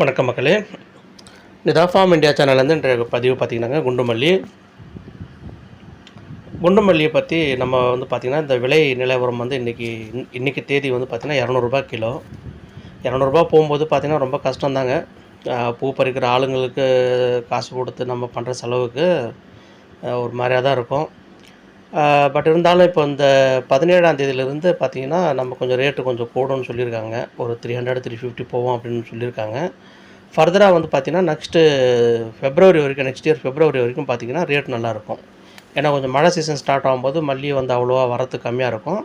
வணக்கம் மக்களே. நிதாஃபார்ம் இந்தியா சேனல்லேருந்து இன்றைய பதிவு பார்த்தீங்கன்னாங்க குண்டுமல்லி. குண்டுமல்லியை பற்றி நம்ம வந்து பார்த்திங்கன்னா இந்த விலை நிலவரம் வந்து இன்றைக்கி இன்றைக்கி தேதி வந்து பார்த்திங்கன்னா இரநூறுபா கிலோ. இரநூறுபா போகும்போது பார்த்திங்கன்னா ரொம்ப கஷ்டம்தாங்க. பூ பறிக்கிற ஆளுங்களுக்கு காசு கொடுத்து நம்ம பண்ணுற செலவுக்கு ஒரு மாதிரியாக தான் இருக்கும். பட் இருந்தாலும் இப்போ இந்த பதினேழாம் தேதியிலேருந்து பார்த்தீங்கன்னா நம்ம கொஞ்சம் ரேட்டு கொஞ்சம் கூடும்னு சொல்லியிருக்காங்க. ஒரு த்ரீ ஹண்ட்ரட் த்ரீ ஃபிஃப்டி போவோம் அப்படின்னு சொல்லியிருக்காங்க. ஃபர்தராக வந்து பார்த்திங்கன்னா நெக்ஸ்ட்டு ஃபெப்ரவரி வரைக்கும் நெக்ஸ்ட் இயர் ஃபெப்ரவரி வரைக்கும் பார்த்திங்கன்னா ரேட் நல்லாயிருக்கும். ஏன்னா கொஞ்சம் மழை சீசன் ஸ்டார்ட் ஆகும்போது மல்லி வந்து அவ்வளோவா வரத்து கம்மியாக இருக்கும்.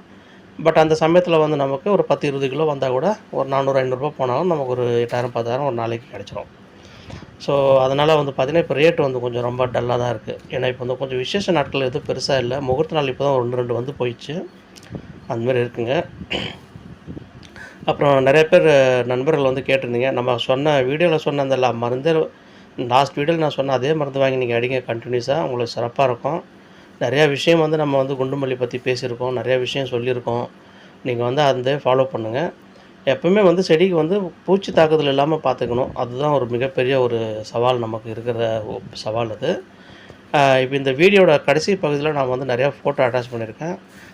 பட் அந்த சமயத்தில் வந்து நமக்கு ஒரு பத்து இருபது கிலோ வந்தால் கூட ஒரு நானூறு ஐநூறுரூபா போனாலும் நமக்கு ஒரு எட்டாயிரம் பத்தாயிரம் ஒரு நாளைக்கு கிடச்சிரும். ஸோ அதனால் வந்து பார்த்திங்கன்னா இப்போ ரேட் வந்து கொஞ்சம் ரொம்ப டல்லாக தான் இருக்குது ஏன்னா இப்போ வந்து கொஞ்சம் விசேஷ நாட்கள் எதுவும் பெருசாக இல்லை. முகூர்த்த நாள் இப்போ தான் ஒன்று ரெண்டு வந்து போயிடுச்சு. அந்தமாரி இருக்குங்க. அப்புறம் நிறைய பேர் நண்பர்கள் வந்து கேட்டிருந்தீங்க. நம்ம சொன்ன வீடியோவில் சொன்ன அந்த மருந்து லாஸ்ட் வீடியோவில் நான் சொன்ன அதே மருந்து வாங்கி நீங்கள் அடிங்க கண்டினியூஸாக உங்களுக்கு சிறப்பாக இருக்கும். நிறையா விஷயம் வந்து நம்ம வந்து குண்டுமல்லி பற்றி பேசியிருக்கோம். நிறையா விஷயம் சொல்லியிருக்கோம். நீங்கள் வந்து அந்த ஃபாலோ பண்ணுங்கள் எப்பவுமே வந்து செடிக்கு வந்து பூச்சி தாக்குதல் இல்லாமல் பார்த்துக்கணும் அதுதான் ஒரு மிகப்பெரிய ஒரு சவால் நமக்கு இருக்கிற சவால் அது. இப்போ இந்த வீடியோட கடைசி பகுதியில் நான் வந்து நிறையா ஃபோட்டோ அட்டாச் பண்ணியிருக்கேன்.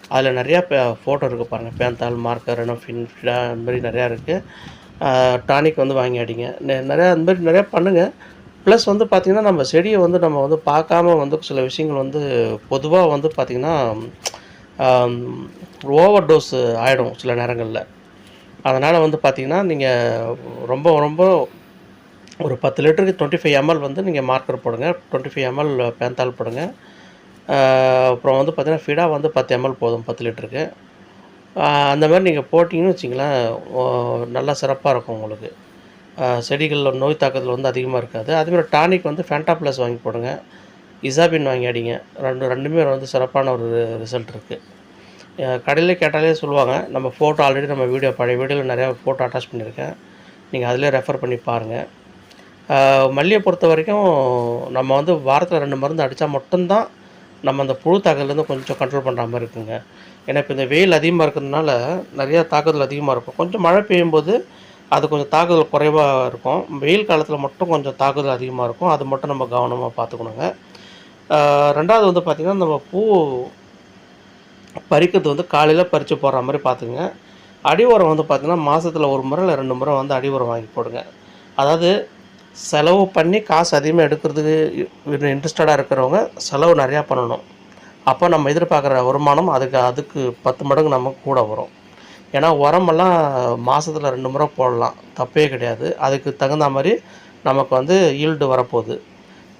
அதில் நிறையா ஃபோட்டோ இருக்குது பாருங்கள் பேந்தால் மார்க்கர் ஃபின் இந்த மாதிரி நிறையா இருக்குது டானிக் வந்து வாங்கி அடிங்க நெ- நிறையா அந்த மாதிரி நிறையா பண்ணுங்கள் ப்ளஸ் வந்து பார்த்திங்கன்னா நம்ம செடியை வந்து நம்ம வந்து பார்க்காம வந்து சில விஷயங்கள் வந்து பொதுவாக வந்து பார்த்திங்கன்னா ஓவர் டோஸ் ஆகிடும் சில நேரங்களில். அதனால் வந்து பார்த்திங்கன்னா நீங்கள் ரொம்ப ரொம்ப ஒரு பத்து லிட்டருக்கு டுவெண்ட்டி ஃபைவ் எம்எல் வந்து நீங்கள் மார்க்கர் போடுங்க. டுவெண்ட்டி ஃபைவ் எம்எல் பேந்தால் போடுங்க. அப்புறம் வந்து பார்த்திங்கன்னா ஃபிடா வந்து பத்து எம்எல் போதும் பத்து லிட்டருக்கு. அந்த மாதிரி நீங்கள் போட்டிங்கன்னு வச்சிங்களேன் நல்லா சிறப்பாக இருக்கும் உங்களுக்கு. செடிகளில் நோய் தாக்குதல் வந்து அதிகமாக இருக்காது. அதேமாதிரி டானிக் வந்து ஃபேண்டா ப்ளஸ் வாங்கி போடுங்க. இசாபின் வாங்கி அடிங்க ரெண்டு ரெண்டுமே வந்து சிறப்பான ஒரு ரிசல்ட் இருக்குது கடையில் கேட்டாலே சொல்லுவாங்க நம்ம ஃபோட்டோ ஆல்ரெடி நம்ம வீடியோ பழைய வீடியோவில் நிறையா ஃபோட்டோ அட்டாச் பண்ணியிருக்கேன். நீங்கள் அதிலே ரெஃபர் பண்ணி பாருங்கள் மல்லியை பொறுத்த வரைக்கும் நம்ம வந்து வாரத்தில் ரெண்டு மருந்து அடித்தா மட்டும்தான் நம்ம அந்த புழு தாக்குதலேருந்து கொஞ்சம் கண்ட்ரோல் பண்ணுற மாதிரி இருக்குங்க. ஏன்னா இப்போ இந்த வெயில் அதிகமாக இருக்கிறதுனால நிறையா தாக்குதல் அதிகமாக இருக்கும். கொஞ்சம் மழை பெய்யும்போது அது கொஞ்சம் தாக்குதல் குறைவாக இருக்கும். வெயில் காலத்தில் மட்டும் கொஞ்சம் தாக்குதல் அதிகமாக இருக்கும். அது மட்டும் நம்ம கவனமாக பார்த்துக்கணுங்க. ரெண்டாவது வந்து பார்த்திங்கன்னா நம்ம பூ பறிக்கிறது வந்து காலையில் பறித்து போடுற மாதிரி பார்த்துங்க அடி உரம் வந்து பார்த்திங்கன்னா மாதத்தில் ஒரு முறை இல்லை ரெண்டு முறை வந்து அடி உரம் வாங்கி போடுங்க. அதாவது செலவு பண்ணி காசு அதிகமாக எடுக்கிறதுக்கு இன்ட்ரெஸ்டடாக இருக்கிறவங்க செலவு நிறையா பண்ணணும். அப்போ நம்ம எதிர்பார்க்குற வருமானம் அதுக்கு அதுக்கு பத்து மடங்கு நமக்கு கூட வரும். ஏன்னா உரமெல்லாம் மாதத்தில் ரெண்டு முறை போடலாம். தப்பே கிடையாது. அதுக்கு தகுந்த மாதிரி நமக்கு வந்து ஈல்டு வரப்போகுது.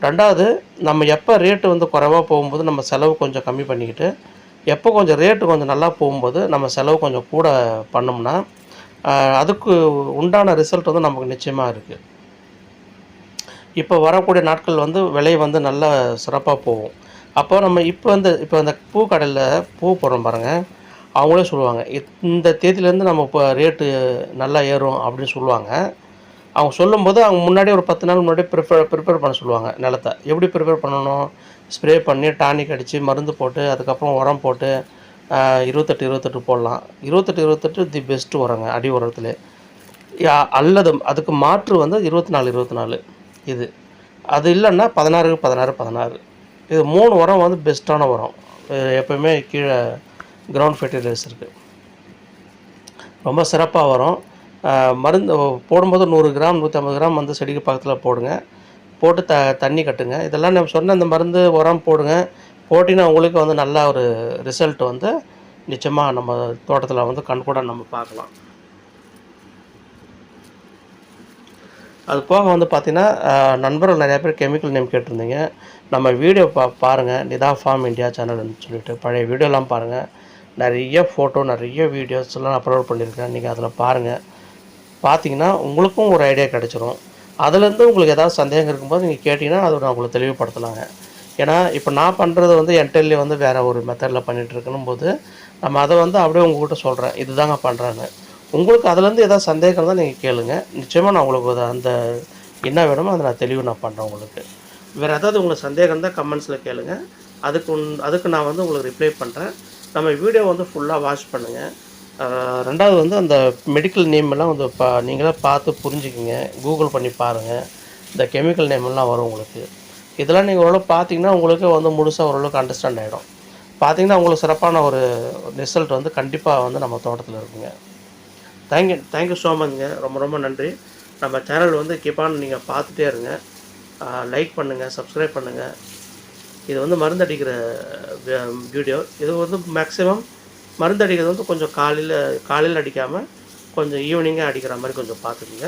ரெண்டாவது நம்ம எப்போ ரேட்டு வந்து குறைவாக போகும்போது நம்ம செலவு கொஞ்சம் கம்மி பண்ணிக்கிட்டு எப்போ கொஞ்சம் ரேட்டு கொஞ்சம் நல்லா போகும்போது நம்ம செலவு கொஞ்சம் கூட பண்ணோம்னா அதுக்கு உண்டான ரிசல்ட் வந்து நமக்கு நிச்சயமாக இருக்குது இப்போ வரக்கூடிய நாட்கள் வந்து விலை வந்து நல்லா சிறப்பாக போகும். அப்போ நம்ம இப்போ வந்து இப்போ அந்த பூ கடையில் பூ போடுறோம் பாருங்கள் அவங்களே சொல்லுவாங்க இத்- இந்த தேதியிலேருந்து நம்ம இப்போ ரேட்டு நல்லா ஏறும் அப்படின்னு சொல்லுவாங்க. அவங்க சொல்லும்போது அவங்க முன்னாடி ஒரு பத்து நாள் முன்னாடி ப்ரிப்பேர் ப்ரிப்பேர் பண்ண சொல்லுவாங்க நிலத்தை. எப்படி ப்ரிப்பேர் பண்ணணும்? ஸ்ப்ரே பண்ணி டானிக் அடித்து மருந்து போட்டு அதுக்கப்புறம் உரம் போட்டு இருபத்தெட்டு இருபத்தெட்டு போடலாம். இருபத்தெட்டு இருபத்தெட்டு தி பெஸ்ட்டு உரங்க அடி உரத்துல. அல்லது அதுக்கு மாற்று வந்து இருபத்தி நாலு இருபத்தி நாலு இது. அது இல்லைன்னா பதினாறு பதினாறு பதினாறு. இது மூணு உரம் வந்து பெஸ்ட்டான உரம். எப்போயுமே கீழே கிரவுண்ட் ஃபெர்டிலைசருக்கு இருக்குது ரொம்ப சிறப்பாக வரும். மருந்து போடும்போது நூறு கிராம் நூற்றி ஐம்பது கிராம் வந்து செடிக்கு பக்கத்தில் போடுங்க. போட்டு த தண்ணி கட்டுங்க. இதெல்லாம் நம்ம சொன்ன இந்த மருந்து உரம் போடுங்க. போட்டிங்கன்னா உங்களுக்கு வந்து நல்ல ஒரு ரிசல்ட் வந்து நிச்சயமாக நம்ம தோட்டத்தில் வந்து கண்கூட நம்ம பார்க்கலாம். அது போக வந்து பார்த்திங்கன்னா நண்பர்கள் நிறையா பேர் கெமிக்கல் நேம் கேட்டிருந்தீங்க. நம்ம வீடியோ பா பாருங்கள் நிதா ஃபார்ம் இந்தியா சேனல்னு சொல்லிட்டு பழைய வீடியோலாம் பாருங்கள் நிறைய ஃபோட்டோ நிறைய வீடியோஸ்லாம் அப்லோட் பண்ணியிருக்கேன். நீங்கள் அதில் பாருங்கள் பார்த்தீங்கன்னா உங்களுக்கும் ஒரு ஐடியா கிடச்சிரும். அதுலேருந்து உங்களுக்கு ஏதாவது சந்தேகம் இருக்கும்போது நீங்கள் கேட்டிங்கன்னா அதை நான் உங்களுக்கு தெளிவுபடுத்தலாங்க. ஏன்னா இப்போ நான் பண்ணுறது வந்து என்டெல்லி வந்து வேறு ஒரு மெத்தடில் பண்ணிகிட்ருக்கணும் போது நம்ம அதை வந்து அப்படியே உங்கள்கிட்ட சொல்கிறேன் இதுதாங்க பண்ணுறேன்னு உங்களுக்கு அதுலேருந்து ஏதாவது சந்தேகம் இருந்தால் நீங்கள் கேளுங்க. நிச்சயமாக நான் உங்களுக்கு அந்த என்ன வேணுமோ அதை நான் தெளிவு நான் பண்ணுறேன் உங்களுக்கு. வேறு ஏதாவது உங்களுக்கு சந்தேகம் இருந்தால் கமெண்ட்ஸில் கேளுங்கள் அதுக்கு அதுக்கு நான் வந்து உங்களுக்கு ரிப்ளை பண்ணுறேன் நம்ம வீடியோ வந்து ஃபுல்லாக வாட்ச் பண்ணுங்கள் ரெண்டாவது வந்து அந்த மெடிக்கல் நேம் எல்லாம் வந்து பா நீங்களே பார்த்து புரிஞ்சுக்கிங்க. கூகுள் பண்ணி பாருங்கள் இந்த கெமிக்கல் நேம் எல்லாம் வரும் உங்களுக்கு. இதெல்லாம் நீங்கள் ஓரளவு பார்த்தீங்கன்னா உங்களுக்கு வந்து முழுசாக ஓரளவுக்கு அண்டர்ஸ்டாண்ட் ஆகிடும் பார்த்தீங்கன்னா உங்களுக்கு சிறப்பான ஒரு ரிசல்ட் வந்து கண்டிப்பாக வந்து நம்ம தோட்டத்தில் இருக்குங்க. தேங்க்யூ தேங்க்யூ ஸோ மச்ங்க ரொம்ப ரொம்ப நன்றி. நம்ம சேனல் வந்து கீப்பான் நீங்கள் பார்த்துட்டே இருங்க. லைக் பண்ணுங்கள் சப்ஸ்கிரைப் பண்ணுங்கள் இது வந்து மருந்தடிக்கிற வீடியோ இது வந்து மேக்ஸிமம் மருந்து அடிக்கிறது வந்து கொஞ்சம் காலையில் காலையில் அடிக்காமல் கொஞ்சம் ஈவினிங்காக அடிக்கிற மாதிரி கொஞ்சம் பார்த்துக்குங்க.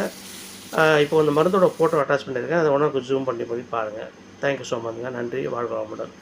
இப்போ இந்த மருந்தோட ஃபோட்டோ அட்டாச் பண்ணியிருக்கேன். அதை ஒன்றா ஜூம் பண்ணி போய் பாருங்கள் தேங்க்யூ ஸோ மச்ங்க நன்றி. வாழ்க வளமுடன்.